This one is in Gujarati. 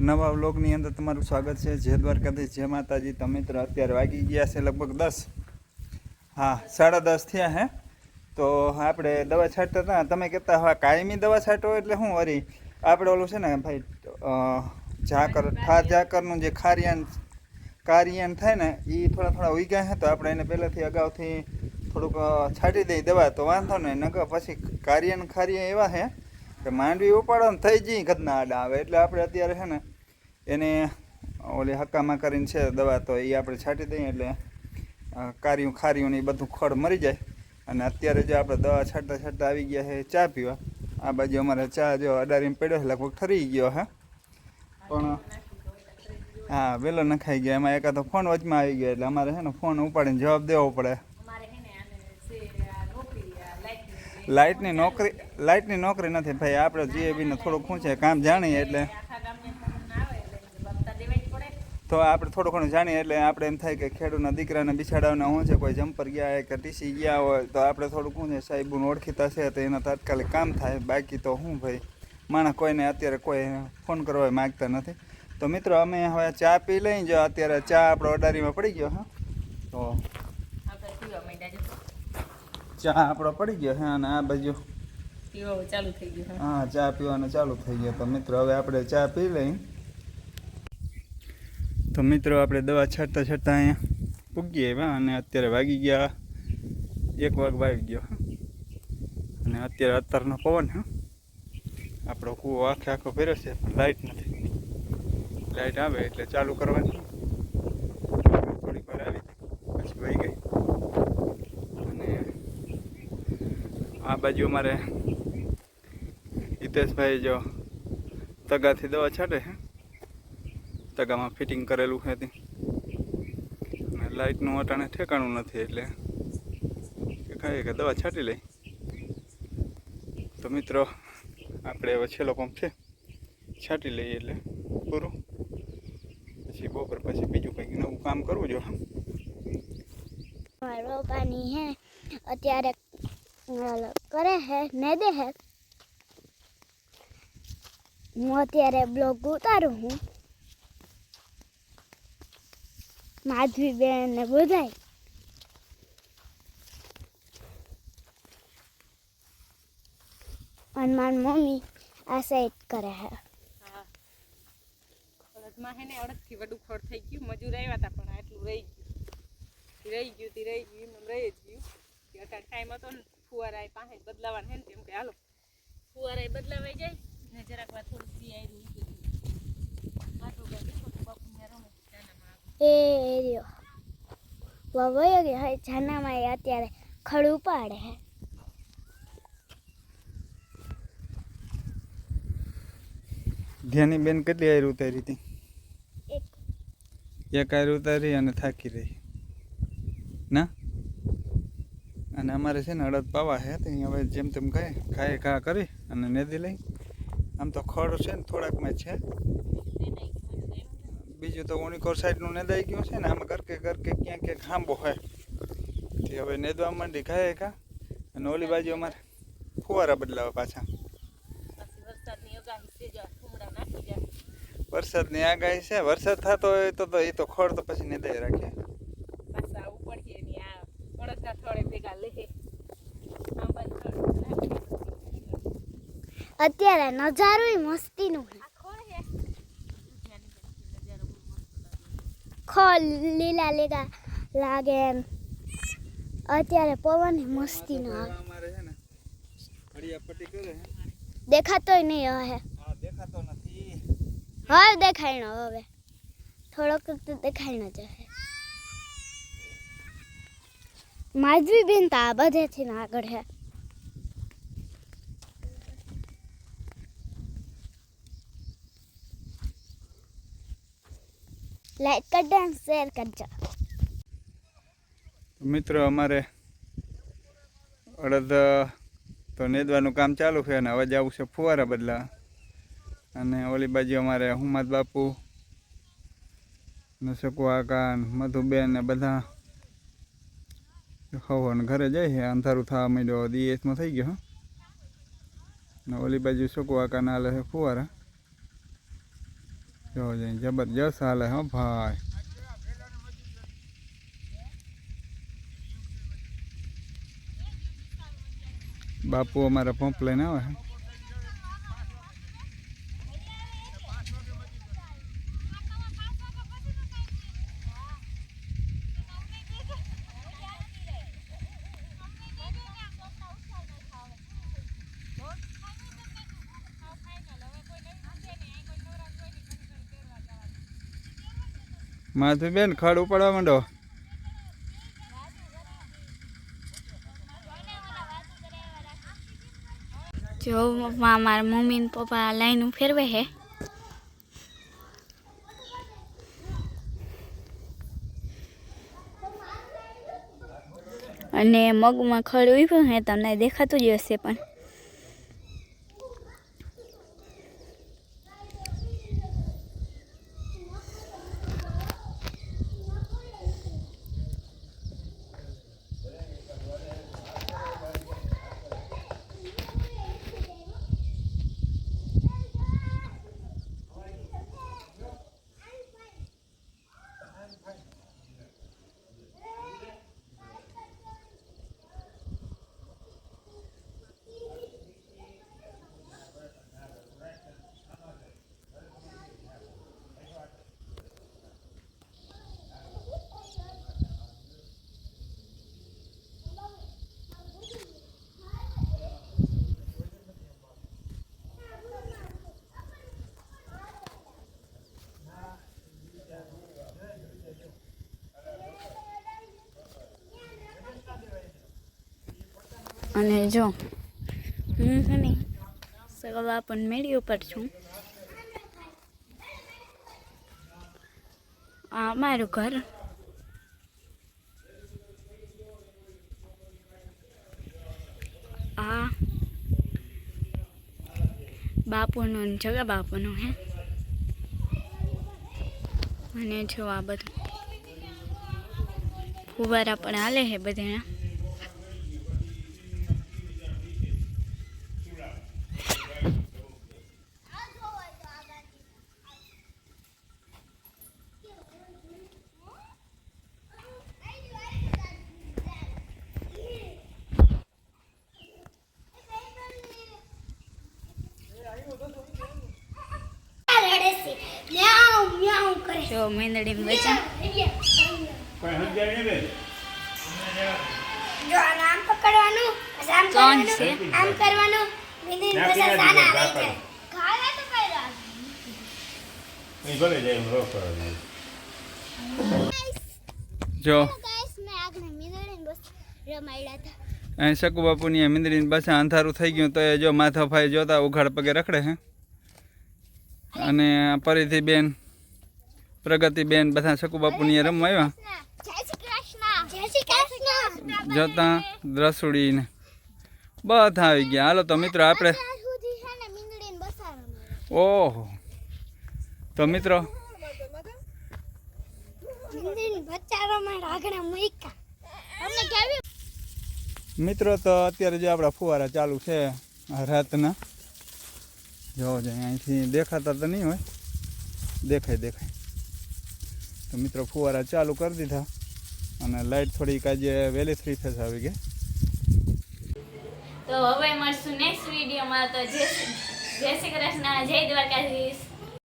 નવા વ્લોગની અંદર તમારું સ્વાગત છે. જય દ્વારકાધીશ. જય માતાજી. તો મિત્ર અત્યારે વાગી ગયા છે લગભગ દસ. હા, સાડા દસ થયા હે. તો આપણે દવા છાંટતા હતા. તમે કહેતા હવે કાયમી દવા છાંટો એટલે શું વરી? આપણે ઓલું છે ને, ભાઈ ઝાકર ઠાર ઝાકરનું જે ખારિયાન કારિયાન થાય ને એ થોડા થોડા ઉગ્યા હે. તો આપણે એને પહેલાંથી અગાઉથી થોડુંક છાંટી દઈ દવા. તો વાંધો નહીં. નકર પછી કારિયાન ખારિયા એવા છે કે માંડવી ઉપાડો ને થઈ જઈ ગદના આડા આવે. એટલે આપણે અત્યારે છે ને એને ઓલી હક્કામાં કરીને છે દવા તો એ આપણે છાંટી દઈએ એટલે કાર્યું ખારિયું ને એ બધું ખડ મરી જાય. અને અત્યારે જો આપણે દવા છાંટતા છાંટતા આવી ગયા છે ચા પીવા. આ બાજુ અમારે ચા જો અડારીને પડ્યો છે લગભગ ઠરી ગયો હે. પણ હા વહેલો નખાઈ ગયા. એમાં એકાદો ફોન વચમાં આવી ગયો એટલે અમારે છે ને ફોન ઉપાડીને જવાબ દેવો પડે. લાઇટની નોકરી લાઇટની નોકરી નથી ભાઈ આપણે જીએબીને થોડું ખૂંચે કામ જાણીએ એટલે આખા ગામને ફોન આવે એટલે બગતા દેવાય જ પડે તો આપણે થોડું ઘણું જાણીએ એટલે આપણે એમ થાય કે ખેડૂતના દીકરાને બિછાડાવના શું છે કોઈ જમ્પર ગયા હોય કે ટીસી ગયા હોય તો આપણે થોડુંક શું છે સાહેબુને ઓળખીતા છે તો એના તાત્કાલિક કામ થાય. બાકી તો શું ભાઈ માણસ કોઈને અત્યારે કોઈ ફોન કરવા માગતા નથી. તો મિત્રો અમે હવે ચા પી લઈ જો અત્યારે ચા આપણો અડારીમાં પડી ગયો હા? તો ચા આપણો પડી ગયો હા અને આ બાજુ પીવા ચાલુ થઈ ગયું હા. હા ચા પીવાનું ચાલુ થઈ ગયો. તો મિત્રો હવે આપણે ચા પી લઈ તો મિત્રો, આપણે દવા છાંટતા છાંટતા અહીંયા પૂગીએ એવા અને અત્યારે વાગી ગયા. એક વાગ વાગી ગયો અને અત્યારે અત્યારનો પવન, હા. આપણો કૂવો આખે આખો ફેરે છે, પણ લાઇટ નથી. લાઇટ આવે એટલે ચાલુ કરવાની. થોડીક વાર આવી પછી વહી ગઈ. અને આ બાજુ અમારે હિતેશભાઈ જો તગાથી દવા છાંટે છે. તગામાં ફિટિંગ કરેલું છે અને લાઇટનું અટાણે ઠેકાણું નથી એટલે. કહીએ કે દવા છાંટી લઈ તો મિત્રો, આપણે હવે છેલ્લો પંપ છે. છાંટી લઈએ એટલે પૂરું. પછી બપોર પછી બીજું કંઈક નવું કામ કરવું જો. મારો પાણી હે, અત્યારે કરે હે ને દે હે. હું અત્યારે બ્લોગ ઉતારું હું. માધવી બેન ને બધાય. અને મારી મમ્મી આ સાઈડ કરે હે. ખોળદમાં હે ને અડદથી વડું ખોળ થઈ ગયું. મજૂર આવ્યા હતા પણ આટલું રહી ગયું. રહી ગયું, તી રહી ગયું એમ રહી જ ગયું. કે અત્યારે ટાઈમ હતો ને ફુવારા પાસે બદલાવાનું હે ને તેમ કે હાલો ફુવારા બદલાવાઈ જાય ને જરાક વાર થોડું સી આવ્યું ઉતરી માટલું ગાય દેખો તો બાપુ ને રમે નાનામાં એ રહ્યો. વવાયો ગયો હવે જાનામાં એ અત્યારે ખડું પાડે હે. ધ્યાની બેન કેટલી આયર ઉતારી હતી? એક. આયર ઉતારી અને થાકી રહી. ના? અને અમારે છે ને અડદ પાવા છે તો હવે જેમ તેમ ખાય ખાય ઘા કરી અને નેદી લઈ. આમ તો ખડ છે ને થોડાકમાં છે. બીજું તો ઓણીકોર સાઈડનું નેદાઈ ગયું છે ને આમાં કરકે કરકે ક્યાં ક્યાંક ખાંબો હોય. તે હવે નેદવા માંડી ખાય કા અને ઓલી બાજુ અમારે ફુવારા બદલાવા પાછા. પછી વરસાદની આગાહી છે વરસાદ થતો હોય તો તો એ તો ખડ તો પછી નેદાઈ રાખે. અત્યારે નજારો મસ્તીનું ખોલ, લીલા લીલા લાગે એમ. અત્યારે પવન આવે છે ને છે દેખાતોય નહીં હવે. દેખાતો નથી હવે હવે. થોડોક તો દેખાયણો જ હે માજવી બેન તો આ બધેથી આગળ હે. લાઈક કરજો શેર કરજો મિત્રો, અમારે અડદ, તો નેદવાનું કામ ચાલુ છે અને હવે જવું છે ફુવારા બદલા. અને ઓલી બાજુ અમારે હુમાદ બાપુ ને સકુઆકા ને મધુબેન ને બધા હવન ઘરે જાય છે. અંધારું થવા માંડ્યો દિવસમાં થઈ ગયો. ને ઓલી બાજુ સકુઆકા ના હાલે છે ફુવારા. જો જબરજસ્ત હાલે હો ભાઈ બાપુ અમારા પંપ લઈને આવે છે માથું બેન ખડ ઉપાડવા માંડો. જો મારા મમ્મી પપ્પા લાઈન ફેરવે હે. અને મગમાં ખડ ઉભ્યું હે, તમને દેખાતું જ હશે પણ. અને જો, હું છે ને સગવા પણ મેળી ઉપર છું. આ મારું ઘર. આ બાપુનું જગા બાપુનું હે. અને જો આ બધું ફુવારા પણ હાલે છે બધાના. જો મેંદડી બચા જો આમ પકડવાનું આમ કરવાનું, આમ સાના તો કર્યા ભલે જાય હું રોક જો. ગાઈસ મેં આગળ મીંદડીને બસ અહીં શકુ બાપુની આ મીંદડીને પાછા અંધારું થઈ ગયું તો એ જો માથા ફાઈ જોતા ઉઘાડ પગે રખડે છે અને ફરીથી બેન પ્રગતિ બેન બધા શકુ બાપુની અહીંયા રમવા આવ્યા? જતા શ્રી કૃષ્ણ. જય શ્રી કૃષ્ણ. જોતા રસોડી ને બધા આવી ગયા. હાલો તો મિત્રો આપણે ઓહો. તો મિત્રો મિત્રો તો અત્યારે જે આપણા ફુવારા ચાલુ છે રાતના. જોવો જાય અહીંથી દેખાતા તો નહીં હોય. દેખાય દેખાય. તો મિત્રો ફુવારા ચાલુ કરી દીધા અને લાઇટ થોડીક આજે વહેલી થ્રી થશે આવી ગઈ તો હવે મળશું નેક્સ્ટ વિડીયોમાં તો જય જય શ્રી કૃષ્ણ, જય દ્વારકાધીશ.